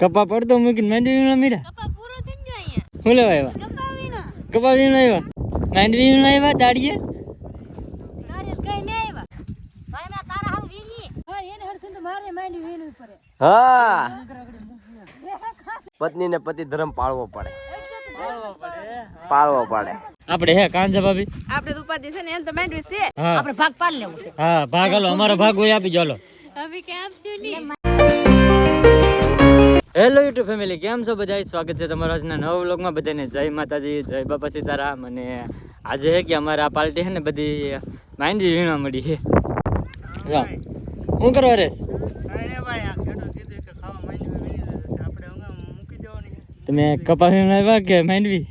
કપા પડતો મૂકીને માંડવી અહીંયા. શું લેવા આવ્યા? કપા વીણો. આવ્યા? માંડવી વીણો આવ્યા. દાડીએ હાલ હા મારે પત્ની ને પતિ ધર્મ પાળવો પડે. પાળવો પડે. આપણે હે કાંજા ભાભી? આપણે તો ઉપાધિ છે ને એમ તો માંડવી છે. હા. આપણે ભાગ પાડી લેવું છે. હા ભાગ હાલો અમારો ભાગ હોય આપી ચાલો હવે કે આપજો નહીં હેલો યુટ્યુબ ફેમિલી કેમ છો બધા સ્વાગત છે તમારા આજના નવા વ્લોગમાં. બધાને જય માતાજી જય બાપા સીતારામ. અને આજે હે કે અમારે આ પાર્ટી છે ને બધી માંડવી વીણવા મળી છે. શું કરો રે તમે કપાવી આવ્યા કે માંડવી?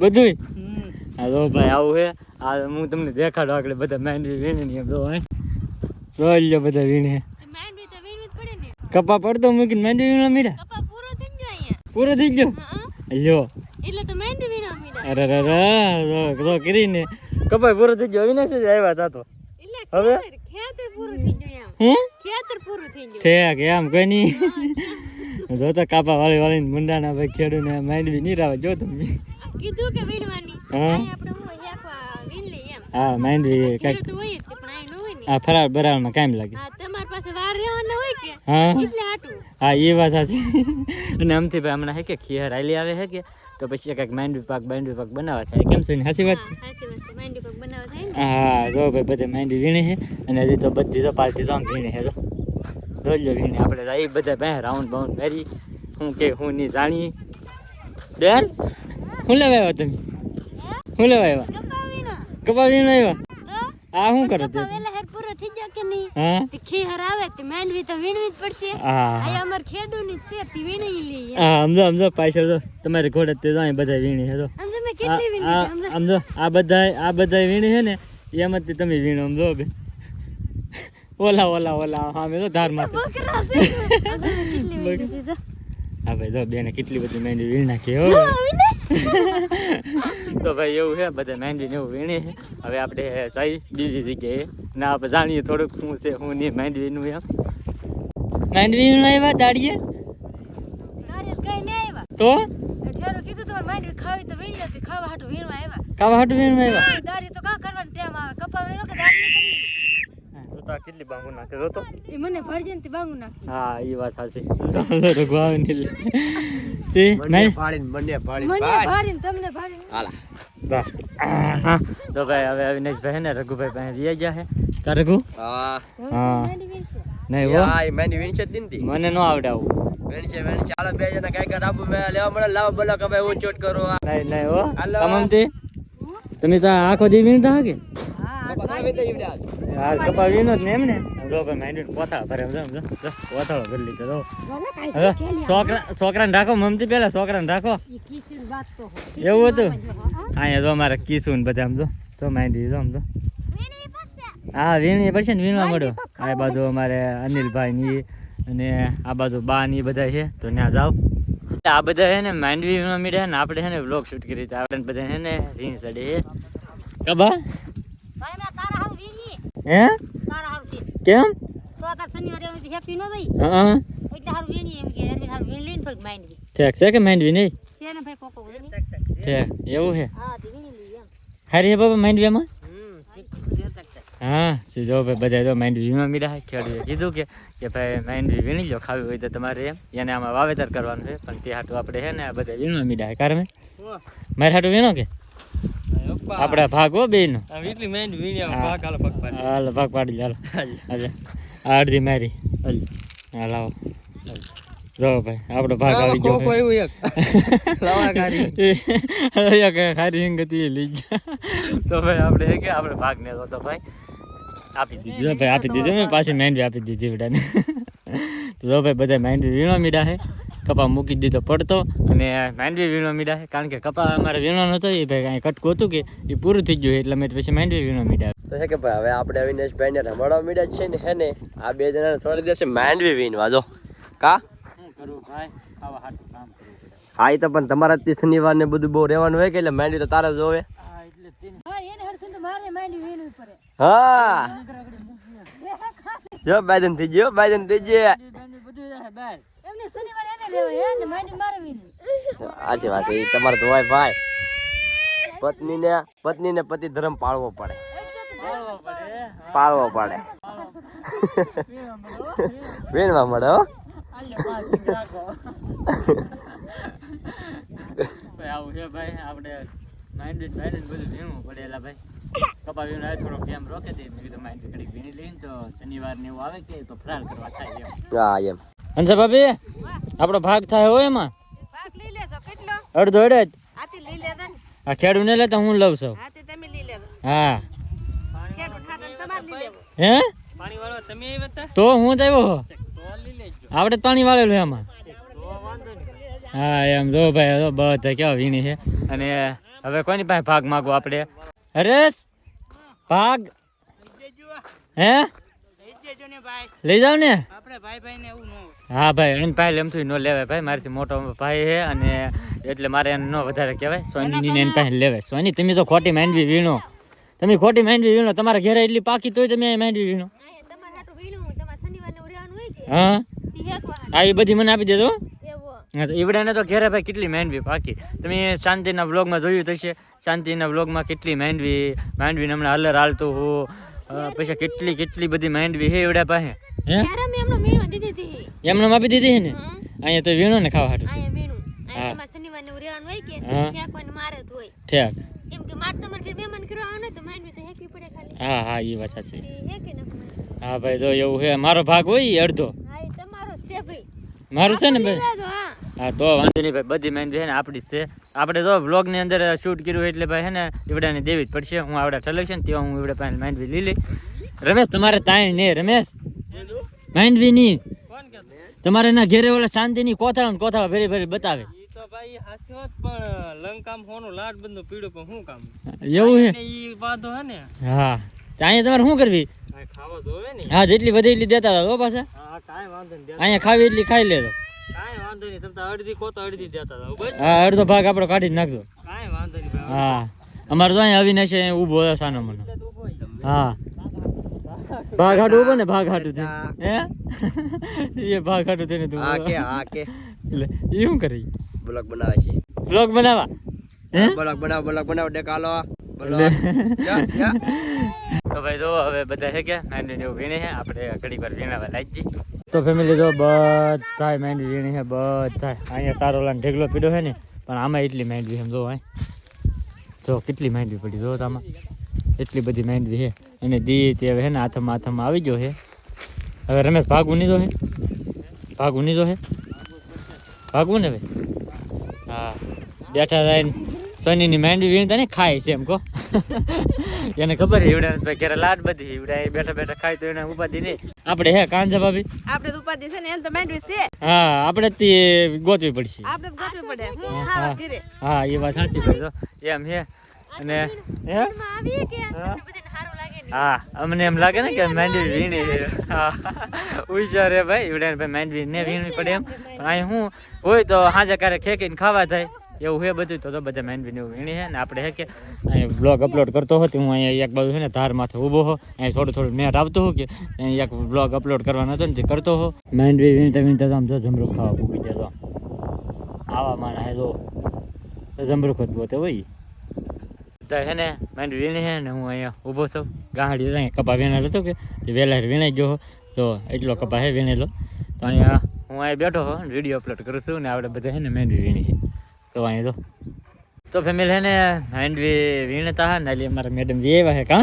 બધું હા ભાઈ આવું છે આ હું તમને દેખાડો આગળ બધા માંડવી વીણી એમ તો હોય. બધા વીણે માંડવી તો વીણવી જ પડે ને કપા પડતો મૂકીને મેંડી વીણો મીડા? કપા પૂરો થઈ ગયો અહીંયા? પૂરો થઈ ગયો? લ્યો એટલે તો મેંડી વીણો અરે રે રે તો તો કરીને. કપા પૂરો થઈ ગયો? વિનાશ જ આવ્યા હતા તો. હવે? ખેતર પૂરું થઈ ગયું એમ. હું? ખેતર પૂરું થઈ ગયું. ઠેક એમ કોઈ નહીં. જોતા કાપા વાળી વાળી મુંડાના ભાઈ ખેડૂને માંડવી નહીં રાવે. જો તમે. કીધું કે વીણવાની. હા. આપણે હું હેપા વીણ લઈએ એમ. હા માંડવી હોય પણ ન હોય ને. આ બરાળમાં કામ લાગે. હા તમારી પાસે વાર રહેવાના હોય કે હા હા એ વાત સાચી. અને આમથી ભાઈ હમણાં હે કે ખીહર આલી આવે હે કે? તો પછી કંઈક માંડવી પાક માંડવી પાક બનાવવા થાય. કેમ છે સાચી વાત? હા હા જો ભાઈ બધે માંડવી વીણી છે અને હજી તો બધી તો પાર્ટી તો આમ વીણી છે રોજ વીણી. આપણે એ બધા બે રાઉન્ડ બાઉન્ડ પહેરી હું કે હું નહીં જાણી. બેન શું લેવા આવ્યા તમે? શું લેવા આવ્યા? કપા વીણો આવ્યા? હા શું કરો તે વેલા હેર પૂરો થઈ ગયો કે નહીં તે ખીહર આવે તે માંડવી તો વીણવી જ પડશે. આ અમાર ખેડૂની જ છે તે વીણી લઈએ હા સમજો સમજો પાછળ તો તમારી ઘોડે તે અહીં બધા વીણી છે તો. સમજો મે આ કેટલી વીણી આ- છે? આમ જો આ બધા આ બધા વીણી છે ને એમાંથી તમે વીણો આમ જો બે. ઓલા ઓલા ઓલા હા મેં તો ધારમાં બકરા છે? હા ભાઈ જો બેને કેટલી બધી મહેંદી વીણ નાખી હો. તો ભાઈ એવું છે બધા મહેંદી ને એવું વીણી હવે આપણે જઈ બીજી જગ્યાએ. ના આપણે જાણીએ થોડુંક શું છે હું નહીં માંડવીનું એમ. વીણ આવ્યા દાડીએ? તો ખાવી હાટું વીણવા આવ્યા. કાવા હાટું વીણ આવ્યા? આ તો કા કરવાનો ટાઈમ આવે? કપા વીણો કે દાડી તો તો કેટલી બાંગુ નાખે. જો તો એ મને ભરજે ને બાંગુ નાખી. હા એ વાત સાચી. રઘુઆવે ને તે મેં પાડીને બંને પાડી મને ભારીને તમને ભારીને હાલા. હા. તો ભાઈ હવે અવિનાશભાઈ ને રઘુભાઈ પાસે રહ્યા ગયા છે કા રઘુ? હા. હા. નહીં હો. આ માંડવી વીણ છે જ મને ન આવડે આવું. વીણ છે વીણ હાલો બે જણા કઈ કર આપું મેં લેવા મળે લાવો બોલો કે ભાઈ હું ચોટ કરું નહીં નહીં હો. તમામ તે? તમે તો આખો દી વીણતા હા કે? પસાર વીણતા ઈવડે. આજ. હા કપા વીણો જ ને એમ ને? જો ભાઈ માંડીને પોથાળો ભરે જો જો. જો, પોથાળો ભરી લીધો જો. છોકરા છોકરાને રાખો મમતી પેલા છોકરાને રાખો. એ કિસી વાત તો હો એવું હતું? અહીંયા જો અમારે કીસું બધા આમ જો તો માંડી જો આમ જો હા વીણી પડશે ને વીણવા મળ્યો. આ બાજુ અમારે અનિલભાઈ ની અને આ બાજુ બા ની બધા છે તો ત્યાં જાઓ. આ બધા છે ને માંડવી વીણવા મળ્યા ને આપણે છે ને વ્લોગ શૂટ કરી આપણે બધા છે ને રીંગ ચડે કબા ભાઈ મેં તારા હાલ વીણી હે? કેમ? તો તાર શનિવારે એમ હેપી ન થઈ. હા એટલે હાલ વીણી એમ કે એમ હાલ વીણ લઈને ફરક માંડવી. ઠેક છે કે માંડવી નહીં? છે ને ભાઈ કોકો બોલે ઠેક એવું છે. હા? તે વીણી લઈએ એમ. હારી હે બાબા માંડવીમાં. હા તો જો ભાઈ બધા જો માંડવી વીણવા મીડા ખેડૂએ કીધું કે કે ભાઈ માંડવી વીણી લો ખાવી હોય તો તમારે એમ. એને આમાં વાવેતર કરવાનું છે પણ તે હાટું આપણે છે ને આ બધા વીણવા મીડા કારણ. મારે હાટું વીણો કે? આપણા ભાગ હો બેન આ વીટલી માંડવી વીણી ભાગ હાલો પાડી. હાલ ભાગ પાડી હાલ. હાલે. આ મારી. હાલ. હાલ આવો જો ભાઈ આપણો ભાગ આવી ગયો એવું એક. લાવા ખારી. લઈ ગયા. તો ભાઈ આપણે કે આપણે ભાગ ને તો ભાઈ. આપી દીધી. ભાઈ આપી દીધી મેં પાછી માંડવી આપી દીધી બધાને તો જો ભાઈ બધા માંડવી વીણવા મીડા છે કપા મૂકી દીધો પડતો અને માંડવી વીણો મીડા કારણ કે કપા અમારે વીણો હતો એ ભાઈ કાંઈ કટકું હતું કે એ પૂરું થઈ ગયું એટલે મેં પછી માંડવી વીણો મીડા. તો છે કે ભાઈ હવે આપણે અવિનાશભાઈ ને રમાડવા મીડા છે ને હે ને? આ બે જણા થોડી દિવસે માંડવી વીણવા જો. કા? શું કરવું ભાઈ? ખાવા હાટું કામ હા એ તો પણ તમારા તે શનિવાર ને બધું બહુ રહેવાનું હોય કે એટલે માંડવી તો તારા જોવે. હા એટલે તેને હા એને હરસું તો મારે માંડવી વીણવી પડે. હા. જો બાયદન થઈ ગયો બાયદન થઈ ગયો. સાચી વાત છે તમારે ધોવાય ભાઈ. પત્નીને પત્નીને પતિ ધર્મ પાળવો પડે. પાળવો પડે. વેણવા મળે હો. આવું છે ભાઈ આપણે માઇન્ડ માઇન્ડ બધું વીણવું પડે એલા ભાઈ. કપા વીણ આવે થોડો ટાઈમ રોકે તે. મેં કીધું માઇન્ડ ઘડી વીણી લઈને તો શનિવાર ને એવું આવે કે તો ફરાર કરવા થાય એમ. હા એમ. અંશા ભાભી આપણો ભાગ થાય હોય એમાં? ભાગ લઈ લેજો. કેટલો? અડધો અડે જ. હાથી લઈ લેજો આ ખેડૂ ને લેતા હું લઉં છું. હાથી તમે લઈ લેજો. હા. હે? તો હું જ આવ્યો હો. આપણે જ પાણી વાળેલું એમાં. હા એમ જો ભાઈ જો બધા કેવા વીણી છે. અને હવે કોની પાસે ભાગ માગવો આપણે? હરેશ ભાગ. હે? લઈ જાવ ને આપણે ભાઈ ભાઈ ને? એવું ન હા ભાઈ એને ભાઈ એમ ન લેવાય ભાઈ મારાથી મોટો ભાઈ છે અને એટલે મારે એને ન વધારે કહેવાય. સોની એને પાસે લેવાય. સોની તમે તો ખોટી માંડવી વીણો. તમે ખોટી માંડવી વીણો. તમારા ઘરે એટલી પાકી તોય તમે માંડવી વીણો. હા આ એ બધી મને આપી દેજો. હા તો ઈવડાને તો ઘેરે ભાઈ કેટલી માંડવી પાકી? તમે શાંતિના વ્લોગમાં જોયું થશે શાંતિના વ્લોગમાં કેટલી માંડવી માંડવીને હમણાં હલર હાલતું હું. પછી કેટલી કેટલી બધી માંડવી હે એવડા પાસે? હે? ત્યારે મેં હમણાં વીણવા દીધી હે એમને આપી દીધી છે ને? અહીંયા તો વીણો ને ખાવા હાટું. હા. હા. ત્યાં કોઈને મારે જ હોય. ઠેક. એમ કે મારે તમારે ઘરે મહેમાન કરવા આવવાનું હોય તો માંડવી તો હેકવી પડે ખાલી. હા હા એ વાત સાચી. હા ભાઈ તો એવું છે મારો ભાગ હોય અડધો. તમારો છે ભાઈ. મારું છે ને ભાઈ? હા. તો વાંધો નહીં ભાઈ બધી માંડવી છે ને આપણી જ છે. આપણે તો વ્લોગની અંદર શૂટ કર્યું એટલે ભાઈ હે ને ઈવડાને દેવી જ પડશે. હું આવડા ઠલક છે ને તેવા હું ઈવડા પાસે માંડવી લઈ લઈ રમેશ તમારે તાય ને રમેશ. માંડવી નહીં તમારે એના ઘેરે ઓલા શાંતિની કોથળા ને કોથળા ભરી ભરી બતાવે. તો ભાઈ સાચો પણ લંકામ હોનું લાડ બંધુ પીડું પણ શું કામ? એવું હે? ઈ વાંધો હે ને? હા. અહીંયા તમારે શું કરવી? આ ખાવા ધોવે ને. હા જેટલી વધે એટલી દેતા હતા હો પાછા. હા કાંઈ વાંધો નહીં અહીંયા ખાવી એટલી ખાઈ લેજો. કાંઈ વાંધો નહીં તમે અડધી કો અડધી દેતા હા અડધો ભાગ આપણો કાઢી જ નાખજો. કાંઈ વાંધો નહીં ભાઈ હા. અમારે તો અહીંયા અવિનાશ છે ઊભો હતો સાનો મને. હા. ભાગ હાટું ઊભો ને ભાગ હાટું હે? એ ભાગ હાટું થઈને તું હા કે હા કે. એટલે એ શું કરી? બ્લોગ બનાવે છે. બ્લોગ બનાવા? હે? બ્લોગ બનાવ બ્લોગ બનાવ ડેકાલો યા યા તો ભાઈ જો હવે બધા છે કે માંડવી એવું વીણી છે આપણે ઘડી વાર વીણાવા લાગી તો ફેમિલી જો બધા માંડવી વીણી છે બધા અહીંયા તારો લાન ઢેગલો પીડ્યો છે ને, પણ આમાં એટલી માંડવી એમ જો અહીં જો કેટલી માંડવી પડી, જો આમાં એટલી બધી માંડવી છે. અને દી તે હવે છે ને હાથમાં હાથમાં આવી ગયો છે. હવે રમેશ ભાગ ઉની જો છે ભાગ ઉની જો છે ભાગવું ને ભાઈ હા. બેઠા થઈને સોનીની માંડવી વીણતા ને ખાય છે એમ કહો. એને ખબર ભાઈ ઘરે લાડ બધી ઈવડા બેઠા બેઠા ખાય તો એને ઉપાધિ નહીં. આપણે હે કાંજા ભાભી? આપણે ઉપાધિ છે ને એમ તો માંડવી છે. હા આપણે તે ગોતવી પડશે. આપણે ગોતવી પડે. હું હા. ખાવા ઘીરે. હા એ વાત સાચી કહો તો એમ હે અને હે? માં કે સારું લાગે હા અમને એમ લાગે ને કે માંડવી વીણી હોશિયાર હે. ભાઈ ઈવડા ભાઈ માંડવી ને વીણવી પડે એમ. અહીં હું હોય તો હાજે ક્યારે ખેંકીને ખાવા થાય એવું હે બધું તો તો બધા માંડવી ને વીણી છે ને આપણે હે કે અહીં બ્લોગ અપલોડ કરતો હતો, હું અહીંયા એક બાજુ છે ને ધાર માથે ઊભો હો, અહીં થોડું થોડું નેટ આવતું હો કે અહીં એક બ્લોગ અપલોડ કરવાનો હતો ને તે કરતો હો. માંડવી વીણતા વીણતા આમ જો જમરૂખ ખાવા પૂકી જતો આવા માણા હે જો. જમરૂખ જ ગોતે હોય. તો છે ને માંડવી વીણી છે ને હું અહીંયા ઊભો છું. ગાંડી અહીંયા કપા વીણેલો હતો કે વહેલા વીણાઈ ગયો. તો એટલો કપા હે વીણેલો. તો અહીંયા હું અહીંયા બેઠો હો વીડિયો અપલોડ કરું છું ને આપણે બધા છે ને માંડવી વીણી છે તો અહીંયા તો. તો ફેમિલી હે ને માંડવી વીણતા હા ને એટલે અમારા મેડમ વી એવા હે કા?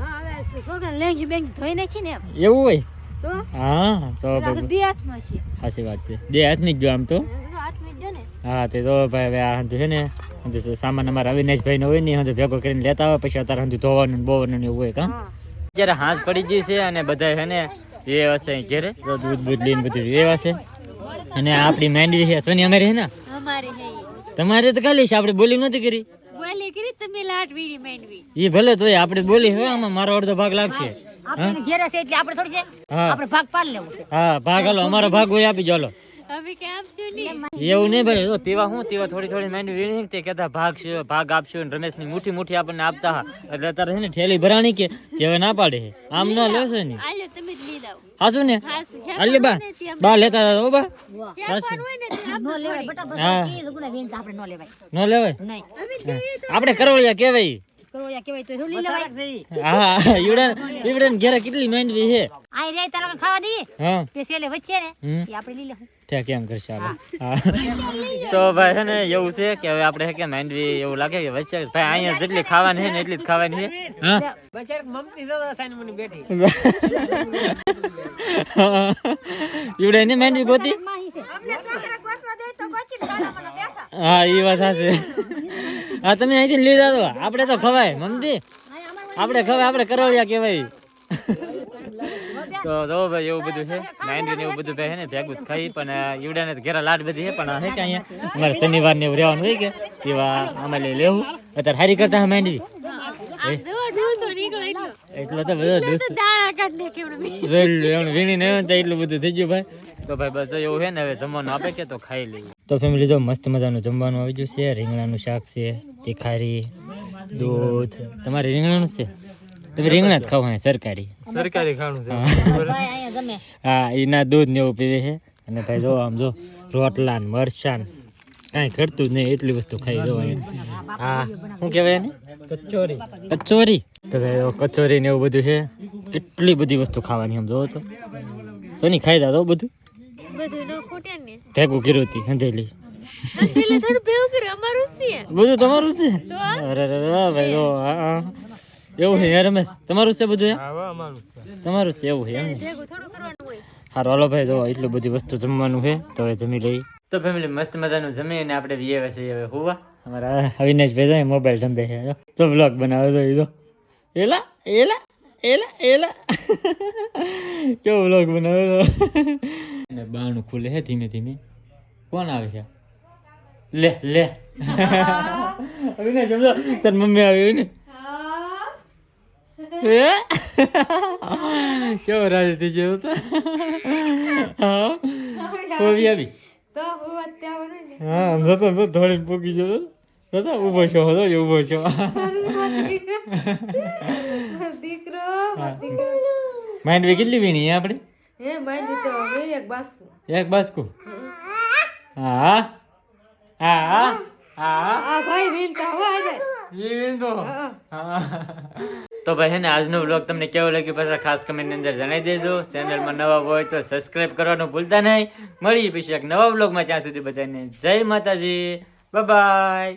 હા હવે છોકરાને લેંગી બેંગી ધોઈ નાખી ને એવું હોય? તો? હા તો ભાઈ હાથમાં છે. સાચી વાત છે. બે હાથની જો આમ તો. હા તે તો ભાઈ હવે આ હંધું છે ને હંધું સામાન અમારા અવિનાશભાઈ નો હોય ને હંધું ભેગો કરીને લેતા આવે પછી અત્યારે હંધું ધોવાનું બોવાનું એવું હોય કા? હા. જ્યારે હાથ પડી ગઈ છે અને બધા છે ને એ હશે અહીં ઘેરે. દૂધ બૂધ લઈને બધું એ હશે અને આપણી માંડવી છે સોની અમારી છે ને? અમારે હે. તમારે તો કાલે આપણે બોલી નથી કરી. બોલી કરી તમે લાટ વીડી માંડવી. એ ભલે તોય આપણે બોલી હવે આમાં મારો અડધો ભાગ લાગશે. આપણે ઘેરે છે એટલે આપણે થોડી છે હા. આપણે ભાગ પાડ લેવો છે. હા ભાગ હાલો અમારો ભાગ હોય આપી ચાલો એવું નહીં ભાઈ જો તેવા હું તેવા થોડી થોડી માંડવી વીણી તે કહેતા ભાગ છે ભાગ આપશું ને રમેશની મુઠ્ઠી મુઠ્ઠી આપણને આપતા એટલે અત્યારે છે ને ઠેલી ભરાણી કે કે હવે ના પાડે છે. આમ ના લેશો ને. આલ્યો તમે જ લઈ જાઓ હાસુ ને? હાલે બા. બા લેતા હતા હો બા. ને નો લેવાય આપણે નો લેવાય. ન લેવાય? નહીં. આપણે કરોળિયા કહેવાય. કરોડિયા કહેવાય તો શું લઈ લેવાય. હા ઈવડા ઈવડા ને ઘેરે કેટલી માંડવી છે? આ રે તારા ખાવા દઈએ. પેસેલે વચ્ચે ને આપણે લઈ લેવું ઠેક એમ કરશે આપણે તો ભાઈ છે ને એવું છે કે હવે આપણે કે માંડવી એવું લાગે કે વચ્ચે ભાઈ અહીંયા જેટલી ખાવાની છે ને એટલી જ ખાવાની છે ઈવડે ને માંડવી ગોતી? હા એ વાત સાચી. હા તમે અહીંથી લીધા તો આપણે તો ખવાય મમતી આપણે ખવાય આપણે કરોળિયા કહેવાય. તો જો ભાઈ એવું બધું છે. માંડવી ને એવું બધું ભાઈ છે ને ભેગું ખાઈ પણ ઈવડાને ને ઘેરા લાડ બધી છે પણ હે કે અહીંયા? અમારે શનિવાર ને એવું રહેવાનું હોય કે? એવા અમે લઈ લેવું. અત્યારે હારી કરતા હા માંડવી એટલો. એટલો તો બધો એટલું બધું થઈ ગયું ભાઈ. તો ભાઈ બસ એવું છે ને હવે જમવાનું આપે કે તો ખાઈ લઈએ. તો ફેમિલી જો મસ્ત મજાનું જમવાનું આવી ગયું છે. રીંગણાનું શાક છે તીખારી દૂધ. તમારે રીંગણાનું છે? તમે રીંગણા જ ખાવાની સરકારી. સરકારી ખાણું છે. ભાઈ અહીંયા ગમે. હા એના દૂધ ને એવું પીવે છે. અને ભાઈ જો આમ જો રોટલા ને મરચાં ને કાંઈ ઘટતું જ નહીં એટલી વસ્તુ ખાઈ જો હા. શું કહેવાય ને કચોરી. કચોરી. તો ભાઈ કચોરી ને એવું બધું છે. કેટલી બધી વસ્તુ ખાવાની આમ જોવો તો. સોની ખાઈ દાદો તો બધું. બધું ન ખૂટે ને. ભેગું કર્યું હતી છે. બધું તમારું છે? અરે ભાઈ હા, હા. એવું છે રમેશ તમારું છે બધું. તમારું છે એવું છે એમ ને? ભેગું થોડું કરવાનું હોય. હારું હાલો ભાઈ જો એટલું બધી વસ્તુ જમવાનું છે તો હવે જમી લઈ તો ફેમિલી મસ્ત મજાનું જમીને આપણે વીએ છે હવે હોવા? અમારા અવિનાશ ભાઈ મોબાઈલ ધંધે છે તો બ્લોગ બનાવે તો એ તો એલા એલા એલા એલા. કેવો બ્લોગ બનાવે તો અને બાણું ખુલે છે ધીમે ધીમે. કોણ આવે છે? લે લે. અવિનાશ સમજો. તાર મમ્મી આવી ને? કેવો રાજી થઈ ગયો હતો હા? હોવી આવી. હા જતો તો ધોળી પૂકી જતો જતો ઊભો છો હતો જ ઊભો છો. માંડવી કેટલી વીણી આપણે? એક બાસ્કુ? હા? હા હા? હા? વીણ તો હા. તો ભાઈ ને, આજનો બ્લોગ તમને કેવો લાગ્યો પાછા ખાસ કમેન્ટની અંદર જણાવી દેજો. ચેનલમાં નવા હોય તો સબસ્ક્રાઇબ કરવાનું ભૂલતા નહીં. મળીએ પછી એક નવા બ્લોગમાં ત્યાં સુધી બધાને જય માતાજી. બાય